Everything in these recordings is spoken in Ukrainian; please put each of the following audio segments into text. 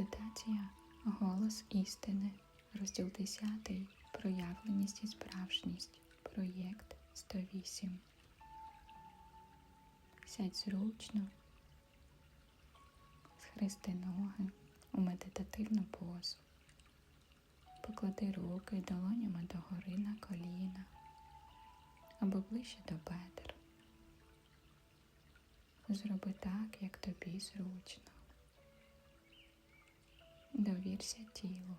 Медитація Голос істини, розділ 10. Проявленість і справжність. Проєкт 108. Сядь зручно, схрести ноги у медитативну позу. Поклади руки долонями догори на коліна або ближче до бедер. Зроби так, як тобі зручно. Довірся тілу.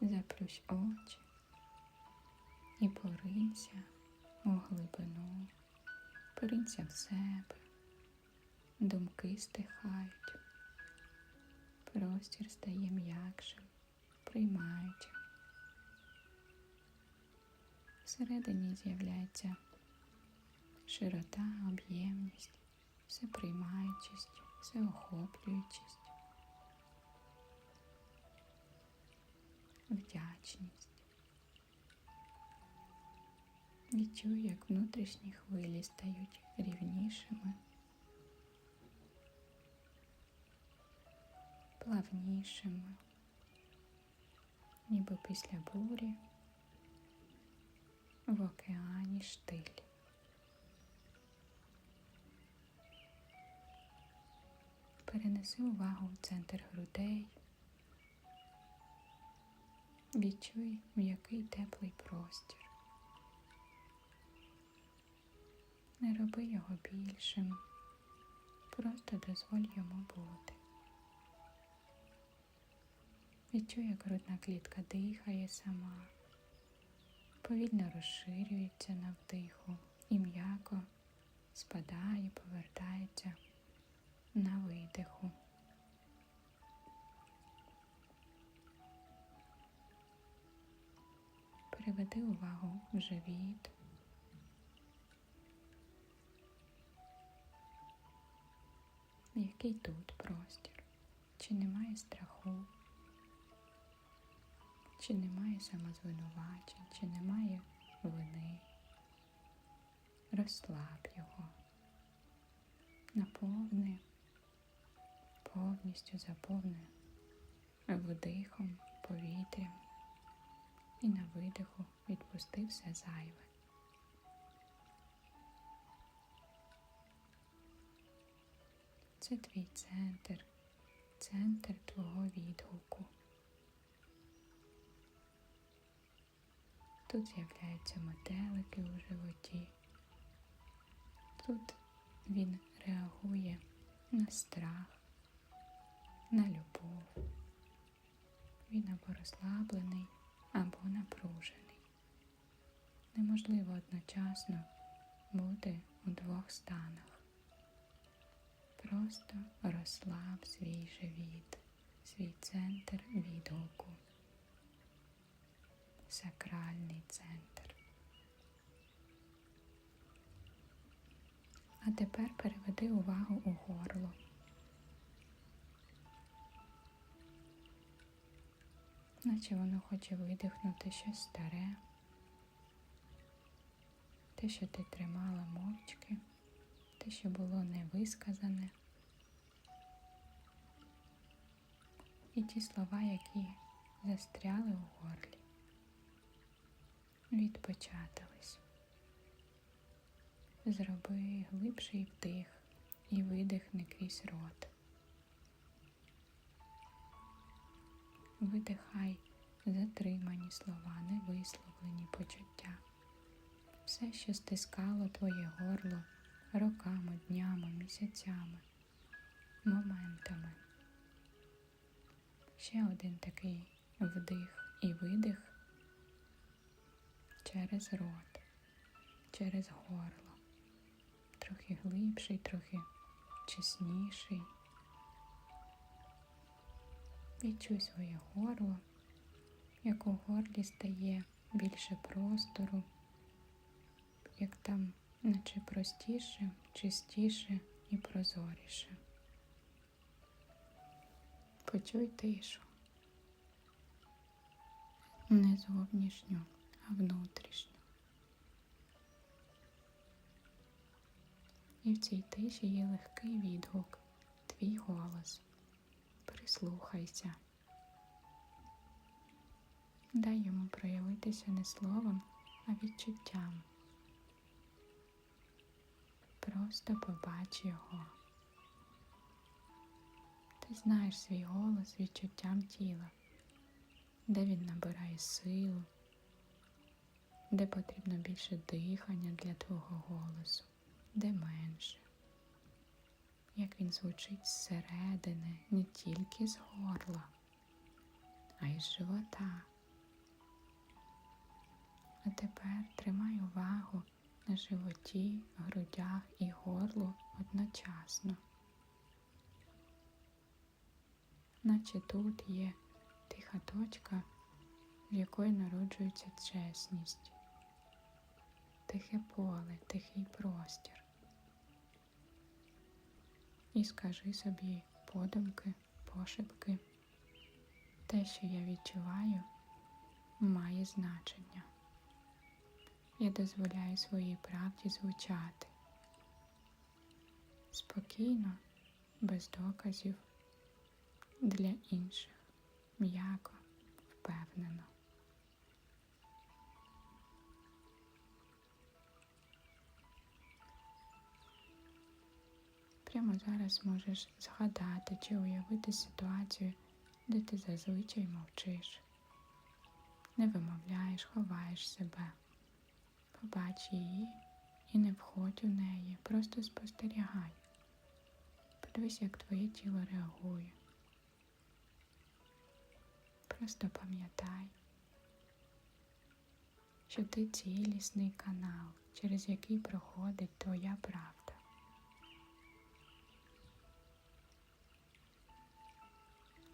Заплющ очі і поринься у глибину, поринься в себе, думки стихають, простір стає м'якшим, приймаючим. Всередині з'являється широта, об'ємність всеприймаючість, всеохоплюючість, вдячність. Відчуй, як внутрішні хвилі стають рівнішими, плавнішими, ніби після бурі в океані штиль. Перенеси увагу в центр грудей. Відчуй м'який теплий простір. Не роби його більшим, просто дозволь йому бути. Відчуй, як грудна клітка дихає сама, повільно розширюється на вдиху і м'яко спадає, повертається на видиху. Переведи увагу в живіт. Який тут простір? Чи немає страху? Чи немає самозвинувачень, чи немає вини? Розслаб його, наповни повністю заповнює вдихом, повітрям і на видиху відпусти все зайве. Це твій центр, центр твого відгуку. Тут з'являються метелики у животі. Тут він реагує на страх, на любов. Він або розслаблений, або напружений. Неможливо одночасно бути у двох станах. Просто розслаб свій живіт, свій центр відгуку, сакральний центр. А тепер переведи увагу у горло. Наче воно хоче видихнути щось старе, те, що ти тримала мовчки, те, що було невисказане. І ті слова, які застряли у горлі, відпечатались. Зроби глибший вдих і видихни крізь рот. Видихай затримані слова, невисловлені почуття. Все, що стискало твоє горло роками, днями, місяцями, моментами. Ще один такий вдих і видих через рот, через горло, трохи глибший, трохи чесніший. Відчуй своє горло, як у горлі стає більше простору, як там наче простіше, чистіше і прозоріше. Почуй тишу. Не зовнішню, а внутрішню. І в цій тиші є легкий відгук, твій голос. Прислухайся. Дай йому проявитися не словом, а відчуттям. Просто побач його. Ти знаєш свій голос відчуттям тіла, де він набирає силу, де потрібно більше дихання для твого голосу, де менше. Як він звучить зсередини, не тільки з горла, а й з живота. А тепер тримай увагу на животі, грудях і горлу одночасно. Наче тут є тиха точка, в якої народжується чесність, тихе поле, тихий простір. І скажи собі подумки, пошепки, те, що я відчуваю, має значення. Я дозволяю своїй правді звучати спокійно, без доказів, для інших, м'яко, впевнено. Прямо зараз можеш згадати чи уявити ситуацію, де ти зазвичай мовчиш, не вимовляєш, ховаєш себе. Побач її і не входь у неї, просто спостерігай. Подивись, як твоє тіло реагує. Просто пам'ятай, що ти цілісний канал, через який проходить твоя правда.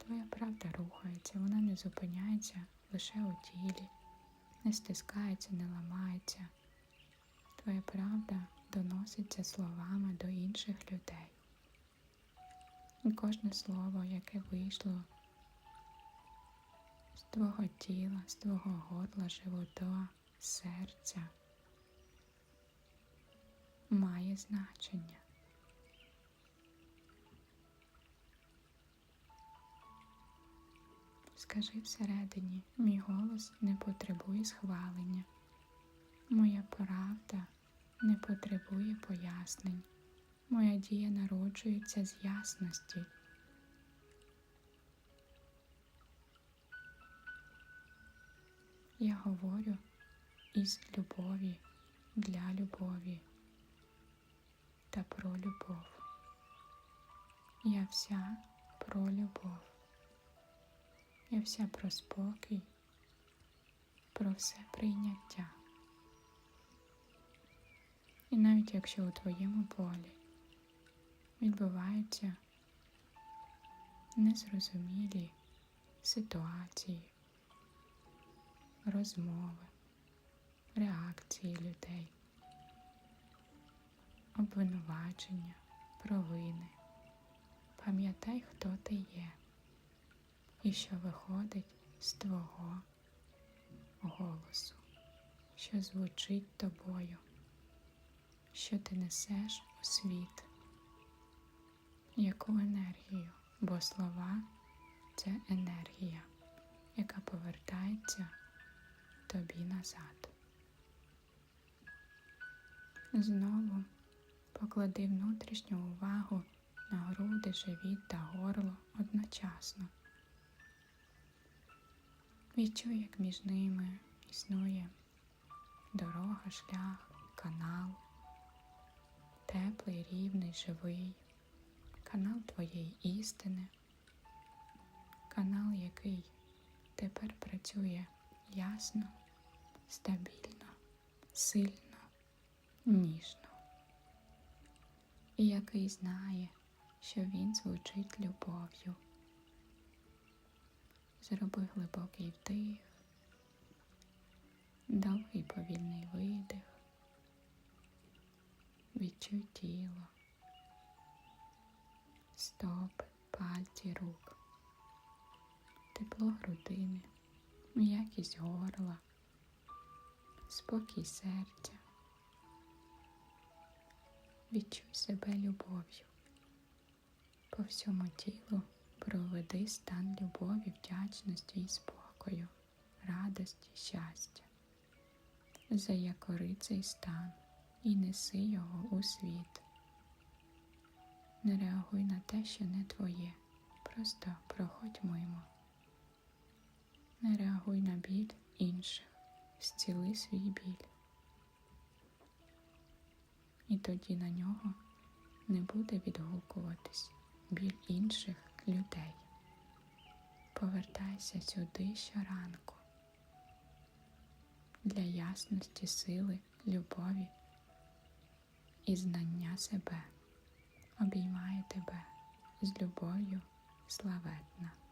Твоя правда рухається, вона не зупиняється лише у тілі, не стискається, не ламається. Твоя правда доноситься словами до інших людей. І кожне слово, яке вийшло з твого тіла, з твого горла, живота, серця, має значення. Скажи всередині, мій голос не потребує схвалення. Моя правда не потребує пояснень. Моя дія народжується з ясності. Я говорю із любові для любові та про любов. Я вся про любов. Я вся про спокій, про все прийняття. І навіть якщо у твоєму полі відбуваються незрозумілі ситуації, розмови, реакції людей, обвинувачення, провини, пам'ятай, хто ти є і що виходить з твого голосу, що звучить тобою, що ти несеш у світ, яку енергію, бо слова це енергія, яка повертається тобі назад. Знову поклади внутрішню увагу на груди, живіт та горло одночасно. Відчуй, як між ними існує дорога, шлях, канал, теплий, рівний, живий, канал твоєї істини, канал, який тепер працює ясно, стабільно, сильно, ніжно, і який знає, що він звучить любов'ю. Зроби глибокий вдих, довгий повільний видих, відчуй тіло, стопи, пальці рук, тепло грудини, м'якість горла, спокій серця. відчуй себе любов'ю. По всьому тілу проведи стан любові, вдячності і спокою, радості, щастя. Заякори цей стан і неси його у світ. Не реагуй на те, що не твоє, просто проходь мимо. Не реагуй на біль інших, зціли свій біль. І тоді на нього не буде відгукуватись біль інших людей. Повертайся сюди щоранку для ясності сили, любові і знання себе. Обіймаю тебе з любов'ю славетна.